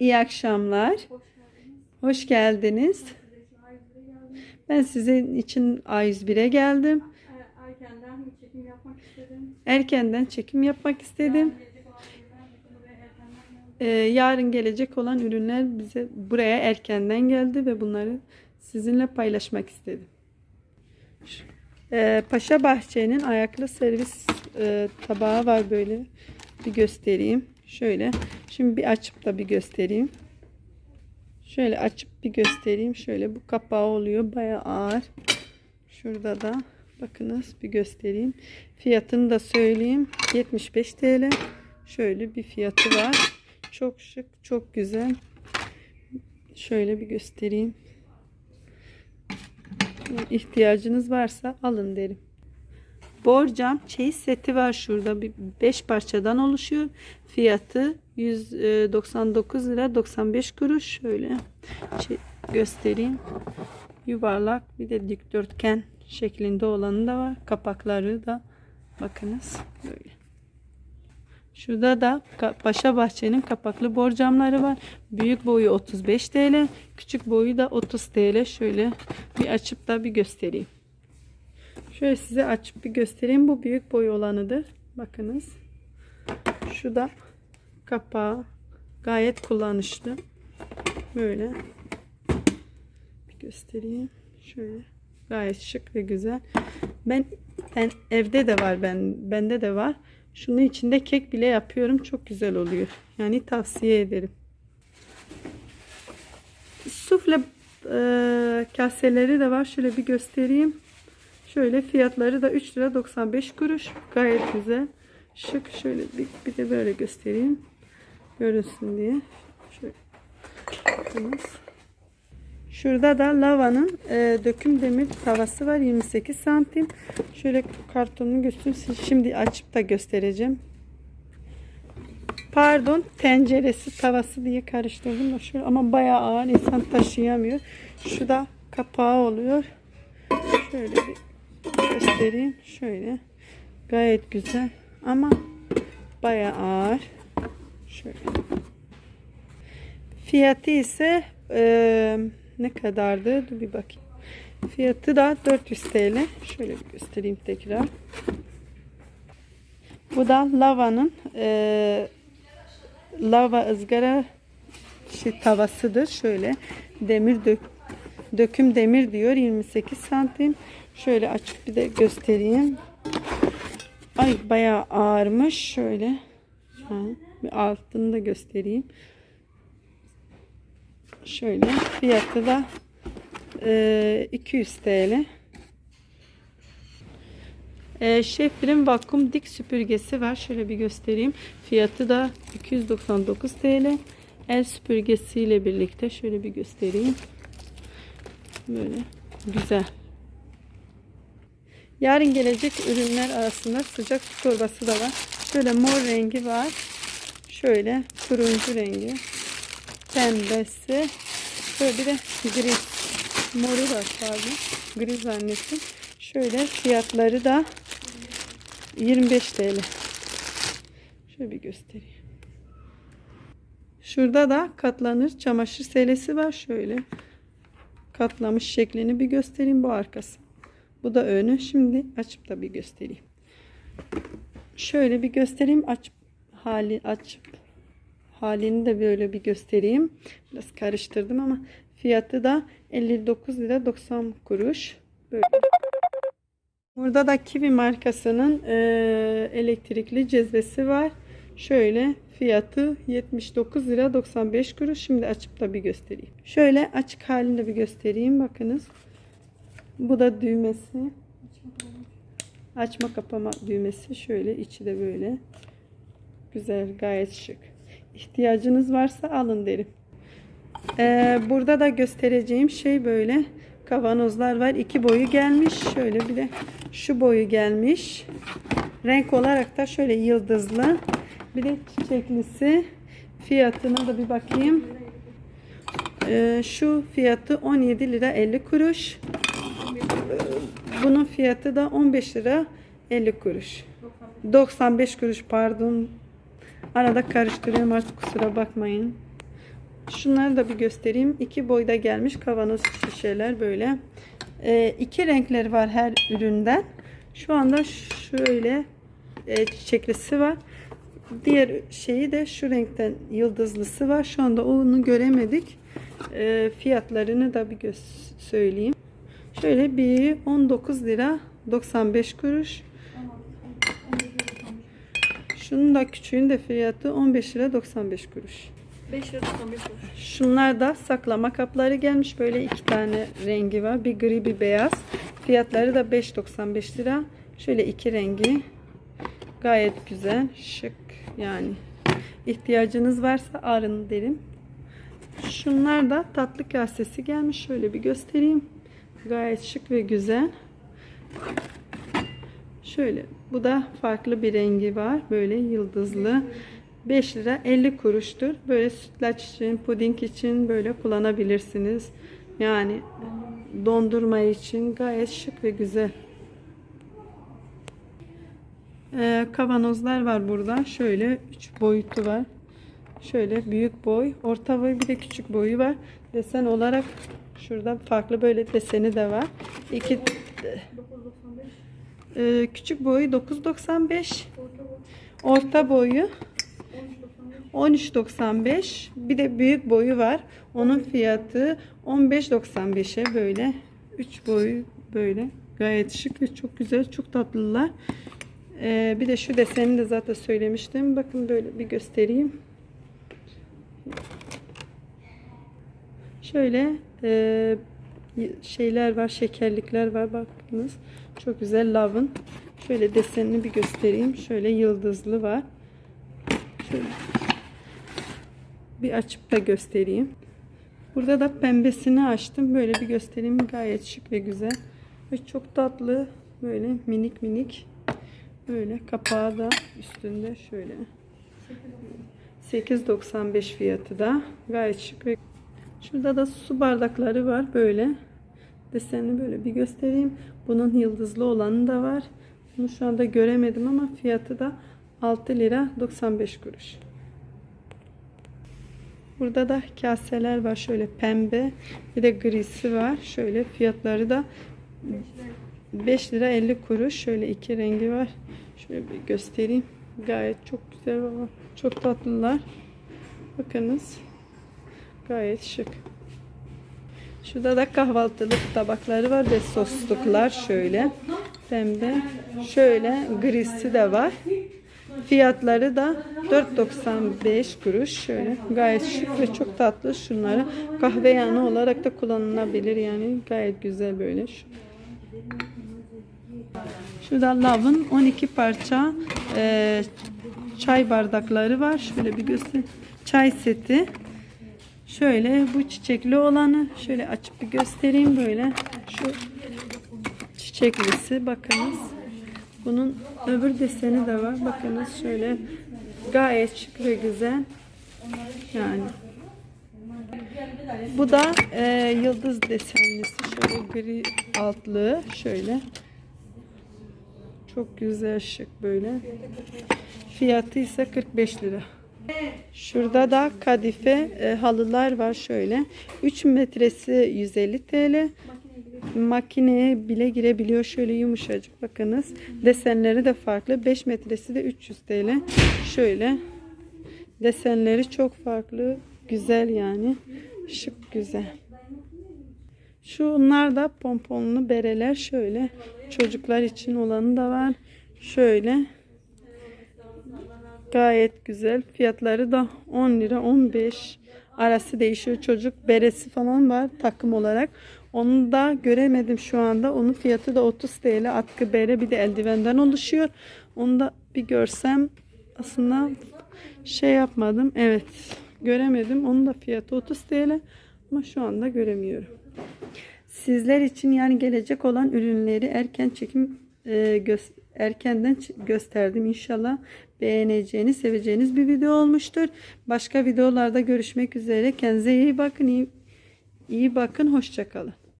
İyi akşamlar. Hoş geldiniz. Ben sizin için A101'e geldim. Erkenden çekim yapmak istedim. Erkenden çekim yapmak istedim. Yarın gelecek olan ürünler bize buraya erkenden geldi ve bunları sizinle paylaşmak istedim. Ee, Paşa Bahçe'nin ayaklı servis e, tabağı var böyle. Bir göstereyim. Şöyle. Şimdi bir açıp da bir göstereyim. Şöyle açıp bir göstereyim. Şöyle bu kapağı oluyor. Bayağı ağır. Şurada da bakınız bir göstereyim. Fiyatını da söyleyeyim. 75 TL. Şöyle bir fiyatı var. Çok şık, çok güzel. Şöyle bir göstereyim. İhtiyacınız varsa alın derim. Borcam çeyiz seti var şurada. Bir 5 parçadan oluşuyor. Fiyatı 199 lira 95 kuruş. Şöyle şey göstereyim. Yuvarlak bir de dikdörtgen şeklinde olanı da var. Kapakları da bakınız böyle. Şurada da Paşa Bahçe'nin kapaklı borcamları var. Büyük boyu 35 TL, küçük boyu da 30 TL. Şöyle bir açıp da bir göstereyim. Şöyle size açıp bir göstereyim. Bu büyük boy olanıdır. Bakınız. Şu da kapağı gayet kullanışlı. Böyle bir göstereyim. Şöyle gayet şık ve güzel. Ben ben evde de var ben bende de var. Şunun içinde kek bile yapıyorum. Çok güzel oluyor. Yani tavsiye ederim. Sufle e, kaseleri de var. Şöyle bir göstereyim. Şöyle fiyatları da 3 lira 95 kuruş. Gayet güzel. Şık. Şöyle bir, bir de böyle göstereyim. Görünsün diye. Şöyle. Şurada da lavanın e, döküm demir tavası var 28 santim. Şöyle kartonunu göstereyim. Şimdi açıp da göstereceğim. Pardon tenceresi tavası diye karıştırdım da şöyle ama bayağı ağır insan taşıyamıyor. Şu da kapağı oluyor. Şöyle bir göstereyim. Şöyle gayet güzel ama bayağı ağır. Şöyle. Fiyatı ise e, ne kadardı? Dur bir bakayım. Fiyatı da 400 TL. Şöyle bir göstereyim tekrar. Bu da lavanın e, lava ızgara şey, tavasıdır. Şöyle demir dök, döküm demir diyor 28 santim. Şöyle açıp bir de göstereyim. Ay bayağı ağırmış. Şöyle. Ha, bir altını da göstereyim. Şöyle fiyatı da e, 200 TL. E, Şefrin vakum dik süpürgesi var. Şöyle bir göstereyim. Fiyatı da 299 TL. El süpürgesiyle birlikte şöyle bir göstereyim. Böyle güzel. Yarın gelecek ürünler arasında sıcak su torbası da var. Şöyle mor rengi var. Şöyle turuncu rengi. Pembesi. Şöyle bir de gri. Moru var pardon. Gri zannettim. Şöyle fiyatları da 25 TL. Şöyle bir göstereyim. Şurada da katlanır çamaşır selesi var. Şöyle katlamış şeklini bir göstereyim. Bu arkası. Bu da önü. Şimdi açıp da bir göstereyim. Şöyle bir göstereyim. Açıp hali açıp halini de böyle bir göstereyim. Biraz karıştırdım ama fiyatı da 59 lira 90 kuruş. Böyle. Burada da Kiwi markasının e, elektrikli cezvesi var. Şöyle fiyatı 79 lira 95 kuruş. Şimdi açıp da bir göstereyim. Şöyle açık halini de bir göstereyim. Bakınız. Bu da düğmesi. Açma kapama düğmesi. Şöyle içi de böyle. Güzel gayet şık. İhtiyacınız varsa alın derim. Ee, burada da göstereceğim şey böyle kavanozlar var. İki boyu gelmiş. Şöyle bir de şu boyu gelmiş. Renk olarak da şöyle yıldızlı. Bir de çiçeklisi. Fiyatına da bir bakayım. Ee, şu fiyatı 17 lira 50 kuruş. Bunun fiyatı da 15 lira 50 kuruş. 95 kuruş pardon. Arada karıştırıyorum artık kusura bakmayın. Şunları da bir göstereyim. İki boyda gelmiş kavanoz şişeler böyle. Ee, iki renkler var her üründen. Şu anda şöyle e, çiçeklisi var. Diğer şeyi de şu renkten yıldızlısı var. Şu anda onu göremedik. Ee, fiyatlarını da bir söyleyeyim. Şöyle bir 19 lira 95 kuruş. Şunun da küçüğün de fiyatı 15 lira 95 kuruş. 5 lira 95 kuruş. Şunlar da saklama kapları gelmiş. Böyle iki tane rengi var. Bir gri bir beyaz. Fiyatları da 5.95 lira. Şöyle iki rengi. Gayet güzel. Şık yani. İhtiyacınız varsa arın derim. Şunlar da tatlı kasesi gelmiş. Şöyle bir göstereyim. Gayet şık ve güzel. Şöyle bu da farklı bir rengi var. Böyle yıldızlı. 5 lira 50 kuruştur. Böyle sütlaç için, puding için böyle kullanabilirsiniz. Yani dondurma için gayet şık ve güzel. Ee, kavanozlar var burada. Şöyle 3 boyutu var. Şöyle büyük boy, orta boy bir de küçük boyu var. Desen olarak şurada farklı böyle deseni de var. İki 9.95. e, küçük boyu 9.95, Orta boy. orta boyu 13.95. 13.95 bir de büyük boyu var. Onun fiyatı 15.95'e böyle 3 boyu böyle gayet şık ve çok güzel çok tatlılar. Ee, bir de şu deseni de zaten söylemiştim. Bakın böyle bir göstereyim. Şöyle e, şeyler var, şekerlikler var. Bakınız çok güzel lavın. Şöyle desenini bir göstereyim. Şöyle yıldızlı var. Şöyle bir açıp da göstereyim. Burada da pembesini açtım. Böyle bir göstereyim. Gayet şık ve güzel. Ve çok tatlı. Böyle minik minik. Böyle kapağı da üstünde şöyle. 8.95 fiyatı da. Gayet şık ve Şurada da su bardakları var böyle. Desenli böyle bir göstereyim. Bunun yıldızlı olanı da var. Bunu şu anda göremedim ama fiyatı da 6 lira 95 kuruş. Burada da kaseler var şöyle pembe bir de grisi var. Şöyle fiyatları da 5 lira 50 kuruş. Şöyle iki rengi var. Şöyle bir göstereyim. Gayet çok güzel baba. Çok tatlılar. Bakınız. Gayet şık. Şurada da kahvaltılık tabakları var ve sosluklar şöyle. Pembe. Şöyle grisi de var. Fiyatları da 4.95 kuruş. Şöyle gayet şık ve çok tatlı. Şunları kahve yanı olarak da kullanılabilir. Yani gayet güzel böyle. Şu- Şurada Love'ın 12 parça e, çay bardakları var. Şöyle bir göster. Çay seti. Şöyle bu çiçekli olanı şöyle açıp bir göstereyim böyle. Şu çiçeklisi bakınız. Bunun öbür deseni de var. Bakınız şöyle gayet şık ve güzel. Yani bu da e, yıldız desenlisi. Şöyle gri altlığı şöyle. Çok güzel şık böyle. Fiyatı ise 45 lira. Şurada da kadife e, halılar var şöyle. 3 metresi 150 TL. Makineye bile girebiliyor. Şöyle yumuşacık bakınız. Desenleri de farklı. 5 metresi de 300 TL. Şöyle. Desenleri çok farklı. Güzel yani. Şık güzel. Şunlar da pomponlu bereler şöyle. Çocuklar için olanı da var. Şöyle. Gayet güzel. Fiyatları da 10 lira 15 arası değişiyor. Çocuk beresi falan var takım olarak. Onu da göremedim şu anda. Onun fiyatı da 30 TL. Atkı bere bir de eldivenden oluşuyor. Onu da bir görsem aslında şey yapmadım. Evet göremedim. Onun da fiyatı 30 TL. Ama şu anda göremiyorum. Sizler için yani gelecek olan ürünleri erken çekim e, erkenden gösterdim. İnşallah beğeneceğiniz, seveceğiniz bir video olmuştur. Başka videolarda görüşmek üzere. Kendinize iyi bakın. iyi, iyi bakın. Hoşçakalın.